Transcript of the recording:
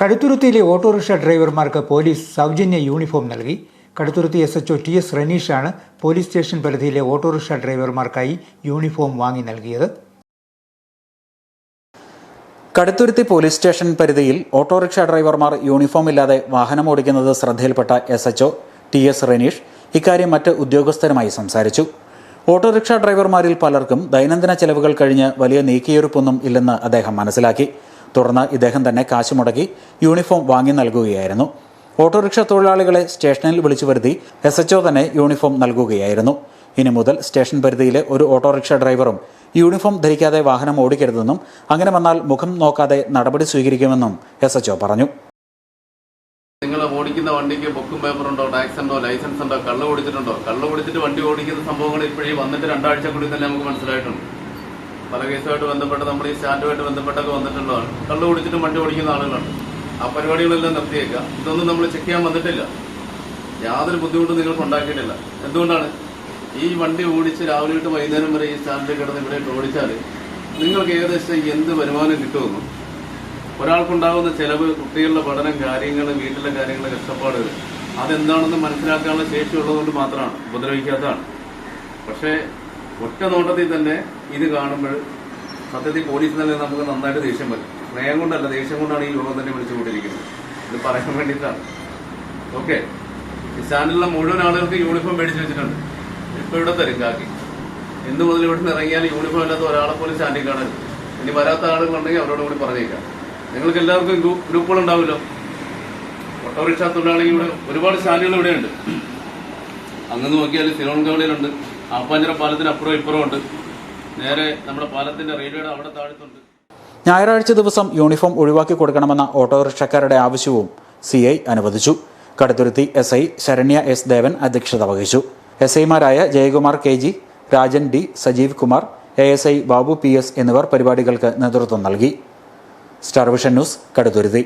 കടുത്തുരുത്തിയിലെ autorickshaw ഡ്രൈവർമാർക്ക് police സൗജന്യ uniform നൽകി. Kaduthuruthy S H T S റനീഷാണ് police station പരിധിയിലെ ഓട്ടോറിക്ഷ ഡ്രൈവർമാർക്കായി യൂണിഫോം വാങ്ങി നൽകിയത്. കടുത്തുരുത്തി പോലീസ് സ്റ്റേഷൻ പരിധിയിൽ ഓട്ടോറിക്ഷ ഡ്രൈവർമാർ യൂണിഫോം ഇല്ലാതെ വാഹനം ഓടിക്കുന്നത് ശ്രദ്ധയിൽപ്പെട്ട S HO T S Ranish ഇക്കാര്യം മറ്റ് ഉദ്യോഗസ്ഥരുമായി സംസാരിച്ചു. ഓട്ടോറിക്ഷ ഡ്രൈവർമാരിൽ പലർക്കും ദൈനംദിന ചെലവുകൾ കഴിഞ്ഞ് വലിയ നീക്കിയൊരുപ്പൊന്നും ഇല്ലെന്ന് അദ്ദേഹം മനസ്സിലാക്കി. തുടർന്ന് ഇദ്ദേഹം തന്നെ കാശ് മുടക്കി യൂണിഫോം വാങ്ങി നൽകുകയായിരുന്നു. ഓട്ടോറിക്ഷ തൊഴിലാളികളെ സ്റ്റേഷനിൽ വിളിച്ചു വരുത്തി എസ് എച്ച്ഒ തന്നെ യൂണിഫോം നൽകുകയായിരുന്നു. ഇനി മുതൽ സ്റ്റേഷൻ പരിധിയിലെ ഒരു ഓട്ടോറിക്ഷ ഡ്രൈവറും യൂണിഫോം ധരിക്കാതെ വാഹനം ഓടിക്കരുതെന്നും അങ്ങനെ വന്നാൽ മുഖം നോക്കാതെ നടപടി സ്വീകരിക്കുമെന്നും എസ് എച്ച്ഒ പറഞ്ഞു. നിങ്ങൾ ഓടിക്കുന്ന വണ്ടിക്ക് ബുക്കും പേപ്പറുണ്ടോ ടാക്സ് ഉണ്ടോ ലൈസൻസ് ഉണ്ടോ കള്ള് ഓടിച്ചിട്ടുണ്ടോ? കള്ള് ഓടിച്ചിട്ട് വണ്ടി ഓടിക്കുന്ന സംഭവങ്ങൾ ഇപ്പോഴും വന്നിട്ട് രണ്ടാഴ്ച കൂടി തന്നെ നമുക്ക് മനസ്സിലായിട്ടുണ്ട്. പല കേസുമായിട്ട് ബന്ധപ്പെട്ട് നമ്മൾ ഈ സ്റ്റാൻഡുമായിട്ട് ബന്ധപ്പെട്ടൊക്കെ വന്നിട്ടുള്ളതാണ്. കള്ള് കുടിച്ചിട്ട് വണ്ടി ഓടിക്കുന്ന ആളുകളാണ്. ആ പരിപാടികളെല്ലാം നിർത്തിയേക്കുക ഇതൊന്നും നമ്മൾ ചെക്ക് ചെയ്യാൻ വന്നിട്ടില്ല. യാതൊരു ബുദ്ധിമുട്ടും നിങ്ങൾക്ക് ഉണ്ടാക്കിയിട്ടില്ല. എന്തുകൊണ്ടാണ്? ഈ വണ്ടി ഓടിച്ച് രാവിലെ തൊട്ട് വൈകുന്നേരം വരെ ഈ സ്റ്റാൻഡിൽ കിടന്ന് ഇവിടെ ഓടിച്ചാൽ നിങ്ങൾക്ക് ഏകദേശം എന്ത് വരുമാനം കിട്ടുമെന്നും ഒരാൾക്കുണ്ടാകുന്ന ചിലവ് കുട്ടികളുടെ പഠനം കാര്യങ്ങൾ വീട്ടിലെ കാര്യങ്ങൾ കഷ്ടപ്പാടുകൾ അതെന്താണെന്ന് മനസ്സിലാക്കാനുള്ള ശേഷിയുള്ളതുകൊണ്ട് മാത്രമാണ് ഉപദ്രവിക്കാത്തതാണ്. പക്ഷേ ഒറ്റ നോട്ടത്തിൽ തന്നെ ഇത് കാണുമ്പോൾ സത്യത്തിൽ പോലീസ് തന്നെ നമുക്ക് നന്നായിട്ട് ദേഷ്യം വരും. സ്നേഹം കൊണ്ടല്ല ദേഷ്യം കൊണ്ടാണ് ഈ ലോകം തന്നെ വിളിച്ചുകൊണ്ടിരിക്കുന്നത്. ഇത് പറയാൻ വേണ്ടിയിട്ടാണ്. ഓക്കെ. സ്റ്റാൻഡിലുള്ള മുഴുവൻ ആളുകൾക്ക് യൂണിഫോം മേടിച്ചു വെച്ചിട്ടുണ്ട്. ഇപ്പൊ ഇവിടെ തരും കാക്കി. എന്ത് മുതൽ ഇവിടെ നിന്ന് ഇറങ്ങിയാൽ യൂണിഫോം ഇല്ലാത്ത ഒരാളെ പോലും സ്റ്റാൻഡിൽ കാണരുത്. ഇനി വരാത്ത ആളുകളുണ്ടെങ്കിൽ അവരോട് കൂടി പറഞ്ഞേക്കാം. നിങ്ങൾക്ക് എല്ലാവർക്കും ഗ്രൂപ്പ് ഗ്രൂപ്പുകൾ ഉണ്ടാവില്ലോ ഓട്ടോറിക്ഷ തൊഴിലാളികളുടെ ഒരുപാട് സ്റ്റാൻഡുകൾ ഇവിടെയുണ്ട്. അങ്ങ് നോക്കിയാൽ തിരുവനന്തപുരമുണ്ട് ആപ്പാഞ്ചിറ പാലത്തിന് അപ്പുറം ഇപ്പുറം ഉണ്ട്. നേരെ നമ്മുടെ പാലത്തിന്റെ റെയിൽവേയുടെ അവിടെ താഴത്തുണ്ട്. ഞായറാഴ്ച ദിവസം യൂണിഫോം ഒഴിവാക്കി കൊടുക്കണമെന്ന ഓട്ടോറിക്ഷക്കാരുടെ ആവശ്യവും സി ഐ അനുവദിച്ചു. Kaduthuruthy S I Saranya S Devan അധ്യക്ഷത വഹിച്ചു. എസ് ഐമാരായ Jayakumar K G Rajan D Sajeev Kumar A S I Babu P S എന്നിവർ പരിപാടികൾക്ക് നേതൃത്വം നൽകി. Star vision news Kaduthuruthy.